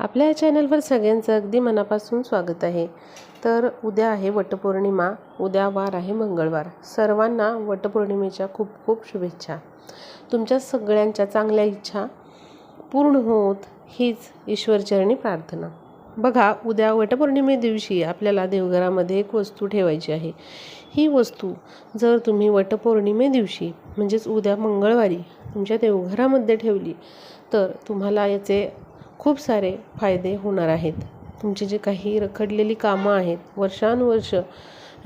आपल्या या चॅनलवर सगळ्यांचं अगदी मनापासून स्वागत आहे. तर उद्या आहे वटपौर्णिमा उद्या वार आहे मंगळवार. सर्वांना वटपौर्णिमेच्या खूप खूप शुभेच्छा. तुमच्या सगळ्यांच्या चांगल्या इच्छा पूर्ण होत हीच ईश्वरचरणी प्रार्थना. बघा उद्या वटपौर्णिमे दिवशी आपल्याला देवघरामध्ये एक वस्तू ठेवायची आहे. ही वस्तू जर तुम्ही वटपौर्णिमे दिवशी म्हणजेच उद्या मंगळवारी तुमच्या देवघरामध्ये ठेवली तर तुम्हाला याचे खूप सारे फायदे होणार आहेत. तुमची जी काही रखडलेली कामं आहेत वर्षानुवर्ष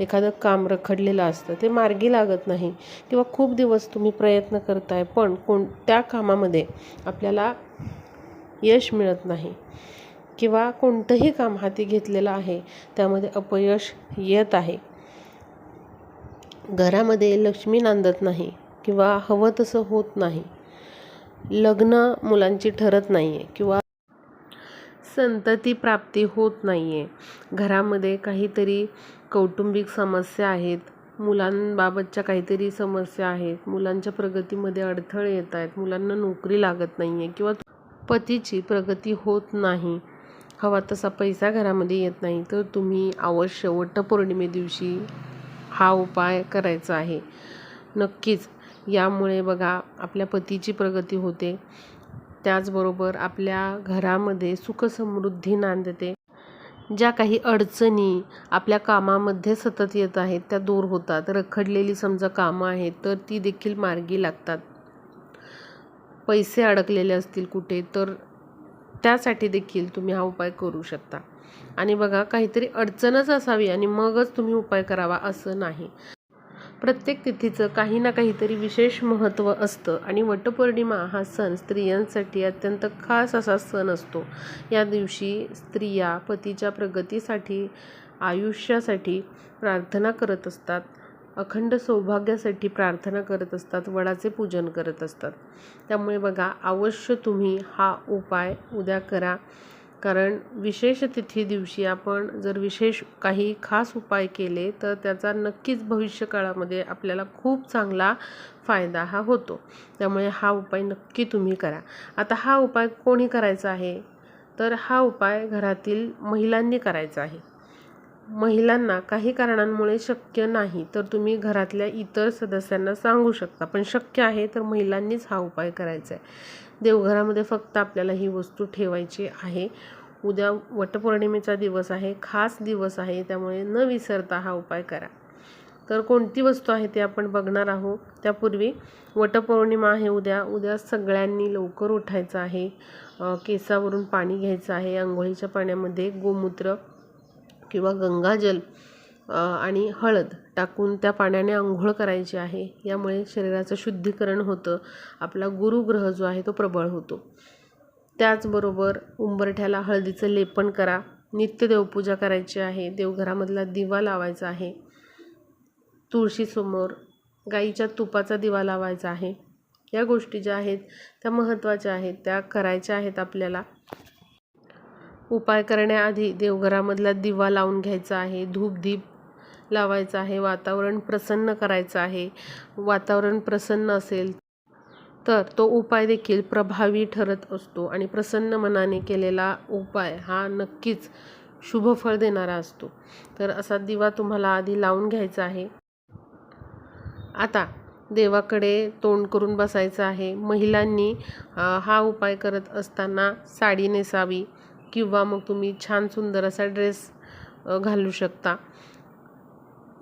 एखादं काम रखडलेलं असतं ते मार्गी लागत नाही किंवा खूप दिवस तुम्ही प्रयत्न करताय पण कोण त्या कामामध्ये आपल्याला यश मिळत नाही किंवा कोणतंही काम हाती घेतलेलं आहे त्यामध्ये अपयश येत आहे. घरामध्ये लक्ष्मी नांदत नाही किंवा हवं तसं होत नाही. लग्न मुलांची ठरत नाही आहे किंवा संतती प्राप्ती होत नाही आहे घरामध्ये काहीतरी कौटुंबिक समस्या आहेत. मुलांबाबतच्या काहीतरी समस्या आहेत. मुलांच्या प्रगतीमध्ये अडथळे येत आहेत. मुलांना नोकरी लागत नाही आहे किंवा पतीची प्रगती होत नाही. हवा तसा पैसा घरामध्ये येत नाही. तर तुम्ही अवश्य वटपौर्णिमे दिवशी हा उपाय करायचा आहे. नक्कीच. यामुळे बघा आपल्या पतीची प्रगती होते. त्याचबरोबर आपल्या घरामध्ये सुखसमृद्धी नांदते. ज्या काही अडचणी आपल्या कामामध्ये सतत येत आहेत त्या दूर होतात. रखडलेली समजा कामं आहेत तर ती देखील मार्गी लागतात. पैसे अडकलेले असतील कुठे तर त्यासाठी देखील तुम्ही हा उपाय करू शकता. आणि बघा काहीतरी अडचणच असावी आणि मगच तुम्ही उपाय करावा असं नाही. प्रत्येक तिथीचं काही ना काहीतरी विशेष महत्त्व असतं. आणि वटपौर्णिमा हा सण स्त्रियांसाठी अत्यंत खास असा सण असतो. या दिवशी स्त्रिया पतीच्या प्रगतीसाठी आयुष्यासाठी प्रार्थना करत असतात. अखंड सौभाग्यासाठी प्रार्थना करत असतात. वडाचे पूजन करत असतात. त्यामुळे बघा अवश्य तुम्ही हा उपाय उद्या करा. कारण विशेष तिथी दिवशी आपण जर विशेष काही खास उपाय केले तर त्याचा नक्कीच भविष्यकाळामध्ये आपल्याला खूप चांगला फायदा हा होतो. त्यामुळे हा उपाय नक्की तुम्ही करा. आता हा उपाय कोणी करायचा आहे? तर हा उपाय घरातील महिलांनी करायचा आहे. महिलांना काही कारणांमुळे शक्य नाही तर तुम्ही घरातल्या इतर सदस्यांना सांगू शकता. पण शक्य आहे तर महिलांनीच हा उपाय करायचा आहे. देवघरामध्ये फक्त आपल्याला ही वस्तू ठेवायची आहे. उद्या वटपौर्णिमेचा दिवस आहे खास दिवस आहे त्यामुळे न विसरता हा उपाय करा. तर कोणती वस्तू आहे ते आपण बघणार आहोत? त्यापूर्वी वटपौर्णिमा आहे उद्या. उद्या सगळ्यांनी लवकर उठायचं आहे. केसावरून पाणी घ्यायचं आहे. आंघोळीच्या पाण्यामध्ये गोमूत्र किंवा गंगाजल आणि हळद टाकून त्या पाण्याने आंघोळ करायची आहे. यामुळे शरीराचं शुद्धीकरण होतं. आपला गुरुग्रह जो आहे तो प्रबळ होतो. त्याचबरोबर उंबरठ्याला हळदीचं लेपन करा. नित्य देवपूजा करायची आहे. देवघरामधला दिवा लावायचा आहे. तुळशीसमोर गाईच्या तुपाचा दिवा लावायचा आहे. या गोष्टी ज्या आहेत त्या महत्त्वाच्या आहेत. त्या करायच्या आहेत आपल्याला. उपाय करण्याआधी देवघरामधला दिवा लावून घ्यायचा आहे. धूपदीप लावायचं आहे वातावरण प्रसन्न करायचं आहे. वातावरण प्रसन्न असेल तर तो उपाय देखील प्रभावी ठरत असतो आणि प्रसन्न मनाने केलेला उपाय हा नक्कीच शुभफळ देणारा असतो. तर असा दिवा तुम्हाला आधी लावून घ्यायचा आहे. आता देवाकडे तोंड करून बसायचं आहे. महिलांनी हा उपाय करत असताना साडी नेसावी किंवा मग तुम्ही छान सुंदर असा ड्रेस घालू शकता.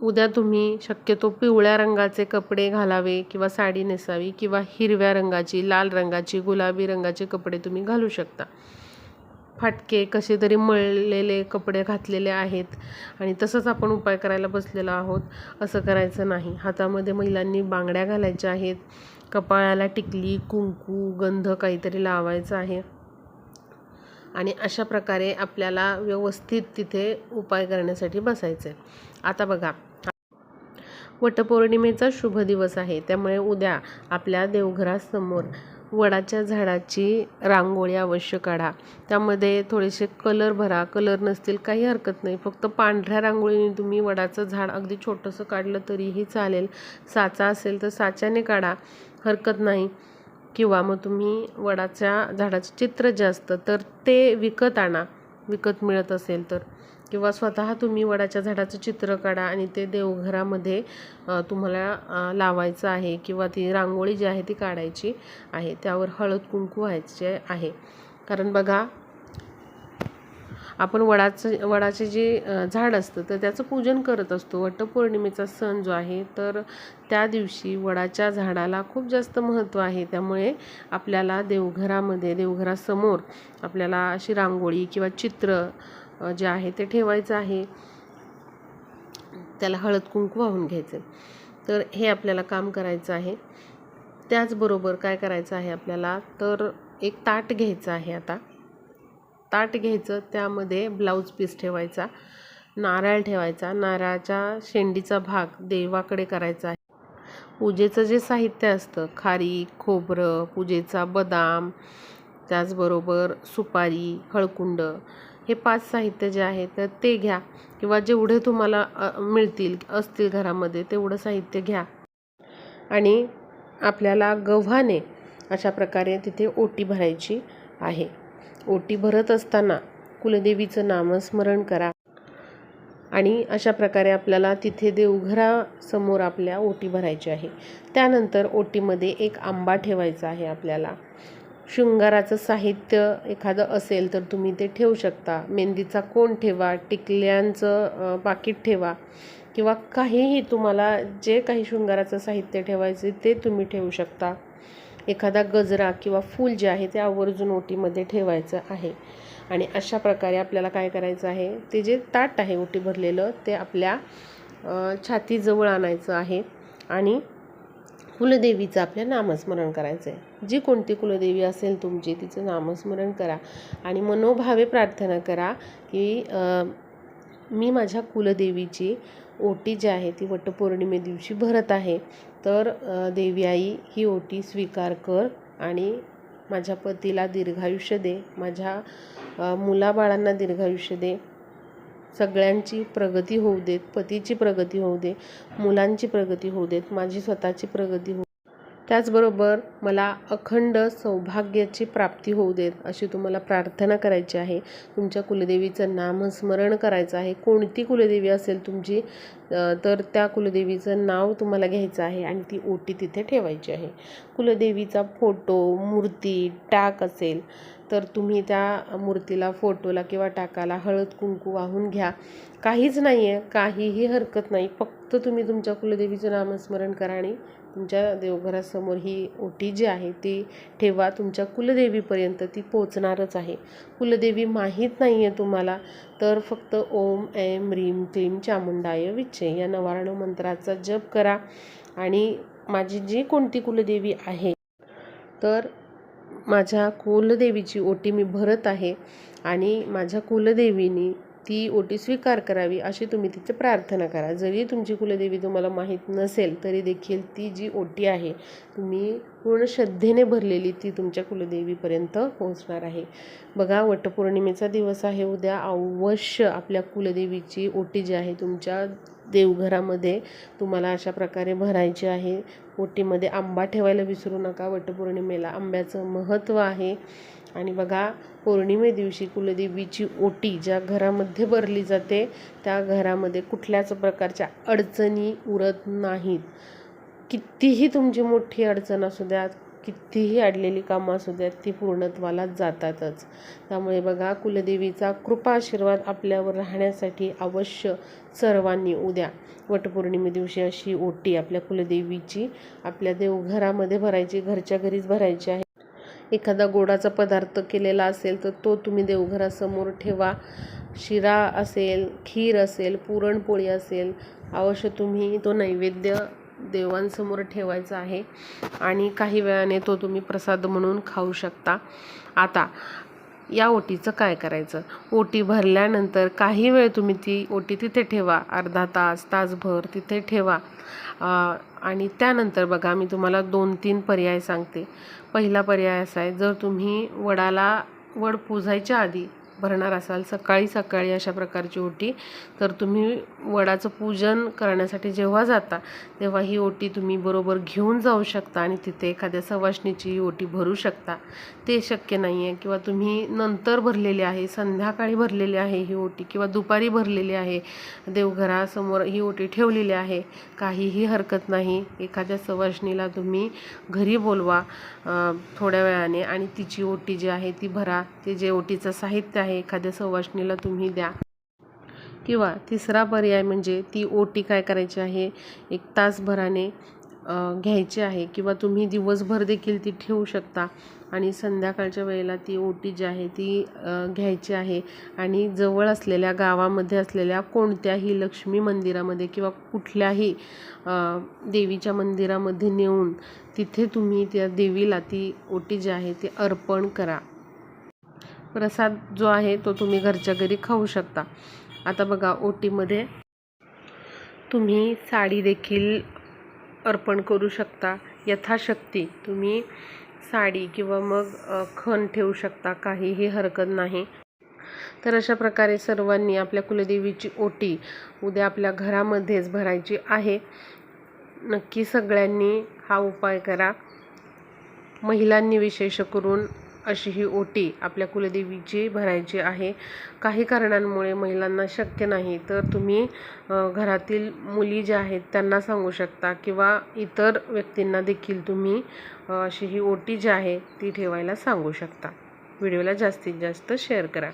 उद्या तुम्ही शक्यतो पिवळ्या रंगाचे कपडे घालावे किंवा साडी नेसावी किंवा हिरव्या रंगाची लाल रंगाची गुलाबी रंगाचे कपडे तुम्ही घालू शकता. फाटके कसे तरी मळलेले कपडे घातलेले आहेत आणि तसंच आपण उपाय करायला बसलेलो आहोत. असं करायचं नाही. हातामध्ये महिलांनी बांगड्या घालायच्या आहेत. कपाळाला टिकली कुंकू गंध काहीतरी लावायचं आहे. आणि अशा प्रकारे आपल्याला व्यवस्थित तिथे उपाय करण्यासाठी बसायचं आहे आता बघा वटपौर्णिमेचा शुभ दिवस आहे. त्यामुळे उद्या आपल्या देवघरासमोर वडाच्या झाडाची रांगोळी अवश्य काढा. त्यामध्ये थोडेसे कलर भरा. कलर नसतील काही हरकत नाही. फक्त पांढऱ्या रांगोळीने तुम्ही वडाचं झाड अगदी छोटंसं काढलं तरीही चालेल. साचा असेल तर साच्याने काढा. हरकत नाही. किंवा मग तुम्ही वडाच्या झाडाचं चित्र जे असतं तर ते विकत आणा. विकत मिळत असेल तर. किंवा स्वतः तुम्ही वडाच्या झाडाचं चित्र काढा आणि ते देवघरामध्ये तुम्हाला लावायचं आहे किंवा ती रांगोळी जी आहे ती काढायची आहे. त्यावर हळद कुंकू व्हायचे आहे. कारण बघा आपण वडाचं वडाचे जे झाड असतं तर त्याचं पूजन करत असतो. वटपौर्णिमेचा सण जो आहे तर त्या दिवशी वडाच्या झाडाला खूप जास्त महत्त्व आहे. त्यामुळे आपल्याला देवघरामध्ये देवघरासमोर आपल्याला अशी रांगोळी किंवा चित्र जे आहे ते ठेवायचं आहे. त्याला हळद कुंकू वाहून घ्यायचं तर हे आपल्याला काम करायचं आहे. त्याचबरोबर काय करायचं आहे आपल्याला? तर एक ताट घ्यायचं आहे आता. ताट घ्यायचं त्यामध्ये ब्लाऊज पीस ठेवायचा नारळ ठेवायचा नारळाच्या शेंडीचा भाग देवाकडे करायचा आहे. पूजेचं जे साहित्य असतं खारी खोबरं पूजेचा बदाम त्याचबरोबर सुपारी हळकुंड हे पाच साहित्य जे आहे तर ते घ्या. किंवा जेवढे तुम्हाला मिळतील असतील घरामध्ये तेवढं साहित्य घ्या. आणि आपल्याला गव्हाने अशा प्रकारे तिथे ओटी भरायची आहे. ओटी भरत असताना कुलदेवीचं नामस्मरण करा. आणि अशा प्रकारे आपल्याला तिथे देवघरासमोर आपल्या ओटी भरायची आहे. त्यानंतर ओटीमध्ये एक आंबा ठेवायचा आहे आपल्याला. शृंगाराचं साहित्य एखादं असेल तर तुम्ही ते ठेवू शकता. मेहंदीचा कोण ठेवा? टिकल्यांचं पाकिट ठेवा. किंवा काहीही तुम्हाला जे काही शृंगाराचं साहित्य ठेवायचे ते तुम्ही ठेवू शकता. एखादा गजरा किंवा फूल जे आहे ते आवर्जून ओटीमध्ये ठेवायचं आहे. आणि अशा प्रकारे आपल्याला काय करायचं आहे? ते जे ताट आहे ओटी भरलेलं ते आपल्या छातीजवळ आणायचं आहे. आणि कुलदेवीचं आपल्या नामस्मरण करायचं आहे जी कोणती कुलदेवी असेल तुमची तिचं नामस्मरण करा आणि मनोभावे प्रार्थना करा की मी माझ्या कुलदेवीची ओटी जी आहे ती वटपौर्णिमे दिवशी भरत आहे. तर देवी आई ही ओटी स्वीकार कर आणि माझ्या पतीला दीर्घायुष्य दे माझ्या मुलाबाळांना दीर्घायुष्य दे. सगळ्यांची प्रगती होऊ देत पतीची प्रगती होऊ दे मुलांची प्रगती होऊ देत माझी स्वतःची प्रगती होऊ त्याचबरोबर मला अखंड सौभाग्याची प्राप्ती होऊ देत अशी तुम्हाला प्रार्थना करायची आहे. तुमच्या कुलदेवीचं नामस्मरण करायचं आहे. कोणती कुलदेवी असेल तुमची तर त्या कुलदेवीचं नाव तुम्हाला घ्यायचं आहे आणि ती ओटी तिथे ठेवायची आहे. कुलदेवीचा फोटो मूर्ती टाक असेल तर तुम्ही त्या मूर्तीला फोटोला किंवा टाकाला हळद कुंकू वाहून घ्या. काहीच नाही आहे काहीही हरकत नाही. फक्त तुम्ही तुमच्या कुलदेवीचं नामस्मरण करा आणि तुमच्या देवघरासमोर ही ओटी जी आहे ती ठेवा. तुमच्या कुलदेवीपर्यंत ती पोचणारच आहे. कुलदेवी माहीत नाही आहे तुम्हाला तर फक्त ओम ऐम ह्रीम क्लीम चामुंडाय विच्चे या नवारणव मंत्राचा जप करा. आणि माझी जी कोणती कुलदेवी आहे तर माझ्या कुलदेवीची ओटी मी भरत आहे आणि माझ्या कुलदेवीनी ती ओटी स्वीकार करावी अशी तुम्ही तिथे प्रार्थना करा. जरी तुमची कुलदेवी तुम्हाला माहीत नसेल तरी देखील ती जी ओटी आहे तुम्ही पूर्ण श्रद्धेने भरलेली ती तुमच्या कुलदेवीपर्यंत पोहोचणार आहे. बघा वटपौर्णिमेचा दिवस आहे. उद्या अवश्य आपल्या कुलदेवीची ओटी जी आहे तुमच्या देवघरामध्ये तुम्हाला अशा प्रकारे भरायची आहे. ओटीमध्ये आंबा ठेवायला विसरू नका. वटपौर्णिमेला आंब्याचं महत्त्व आहे. आणि बघा पौर्णिमे दिवशी कुलदेवीची ओटी ज्या घरामध्ये भरली जाते त्या घरामध्ये कुठल्याच प्रकारच्या अडचणी उरत नाहीत. कितीही तुमची मोठी अडचण असू द्या कितीही अडलेली कामं असू द्यात ती पूर्णत्वाला जातातच. त्यामुळे बघा कुलदेवीचा कृपा आशीर्वाद आपल्यावर राहण्यासाठी अवश्य सर्वांनी उद्या वटपौर्णिमे दिवशी अशी ओटी आपल्या कुलदेवीची आपल्या देवघरामध्ये भरायची घरच्या घरीच भरायची आहे. एखादा गोडाचा पदार्थ केलेला असेल तर तो तुम्ही देवघरासमोर ठेवा. शिरा असेल खीर असेल पुरणपोळी असेल अवश्य तुम्ही तो नैवेद्य देवांसमोर ठेवायचा आहे आणि काही वेळाने तो तुम्ही प्रसाद म्हणून खाऊ शकता. आता या ओटीचं काय करायचं? ओटी भरल्यानंतर काही वेळ तुम्ही ती ओटी तिथे ठेवा. अर्धा तास तासभर तिथे ठेवा. आणि त्यानंतर बघा मी तुम्हाला दोन तीन पर्याय सांगते. पहिला पर्याय असा आहे जर तुम्ही वडाला वड पुजायच्या आधी भरणार असाल सकाळी सकाळी अशा प्रकारची ओटी तर तुम्ही वडाचं पूजन करण्यासाठी जेव्हा जाता तेव्हा ही ओटी तुम्ही बरोबर घेऊन जाऊ शकता आणि तिथे एखाद्या सवाशणीची ही ओटी भरू शकता. ते शक्य नाही आहे किंवा तुम्ही नंतर भरलेली आहे संध्याकाळी भरलेली आहे ही ओटी किंवा दुपारी भरलेली आहे देवघरासमोर ही ओटी ठेवलेली आहे काहीही हरकत नाही. एखाद्या सवाशणीला तुम्ही घरी बोलवा थोड्या वेळाने आणि तिची ओटी जी आहे ती भरा. ते जे ओटीचं साहित्य आहे एखाद्या सवासणीला तुम्ही द्या. किंवा तिसरा पर्याय म्हणजे ती ओटी काय करायची आहे एक तासभराने घ्यायची आहे किंवा तुम्ही दिवसभर देखील ती ठेवू शकता. आणि संध्याकाळच्या वेळेला ती ओटी जी आहे ती घ्यायची आहे. आणि जवळ असलेल्या गावामध्ये असलेल्या कोणत्याही लक्ष्मी मंदिरामध्ये किंवा कुठल्याही देवीच्या मंदिरामध्ये नेऊन तिथे तुम्ही त्या देवीला ती ओटी जी आहे ती अर्पण करा. प्रसाद जो आहे तो तुम्ही घरच्या घरी खाऊ शकता. आता बघा ओटीमध्ये तुम्ही साडी देखील अर्पण करू शकता. यथाशक्ती तुम्ही साडी किंवा मग खण ठेवू शकता. काहीही हरकत नाही. तर अशा प्रकारे सर्वांनी आपल्या कुलदेवीची ओटी उद्या आपल्या घरामध्येच भरायची आहे. नक्की सगळ्यांनी हा उपाय करा. महिलांनी विशेष करून अशी ही ओटी आपल्या कुलदेवीची भरायची आहे काही कारणांमुळे महिलांना शक्य नाही. तर तुम्ही घरातील मुली ज्या आहेत त्यांना सांगू शकता किंवा इतर व्यक्तींना देखील तुम्ही अशी ही ओटी जी आहे ती ठेवायला सांगू शकता. व्हिडिओला जास्तीत जास्त शेअर करा.